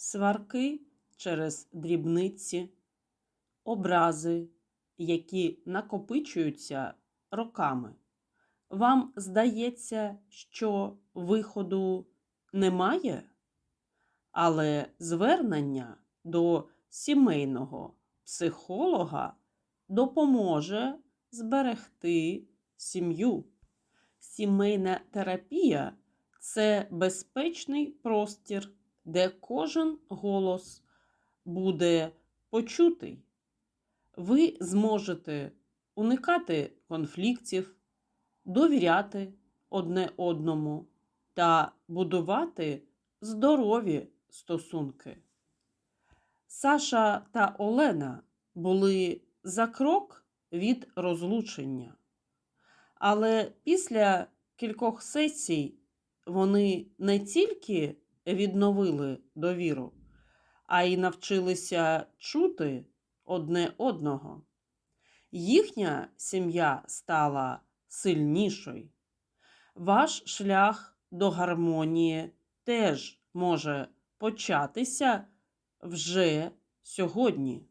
сварки через дрібниці, образи, які накопичуються роками. Вам здається, що виходу немає, але звернення до сімейного психолога допоможе зберегти сім'ю. Сімейна терапія це безпечний простір, де кожен голос буде почутий. Ви зможете уникати конфліктів, довіряти одне одному та будувати здорові стосунки. Саша та Олена були за крок від розлучення. Але після кількох сесій вони не тільки відновили довіру, а й навчилися чути одне одного. Їхня сім'я стала сильнішою. Ваш шлях до гармонії теж може початися вже сьогодні.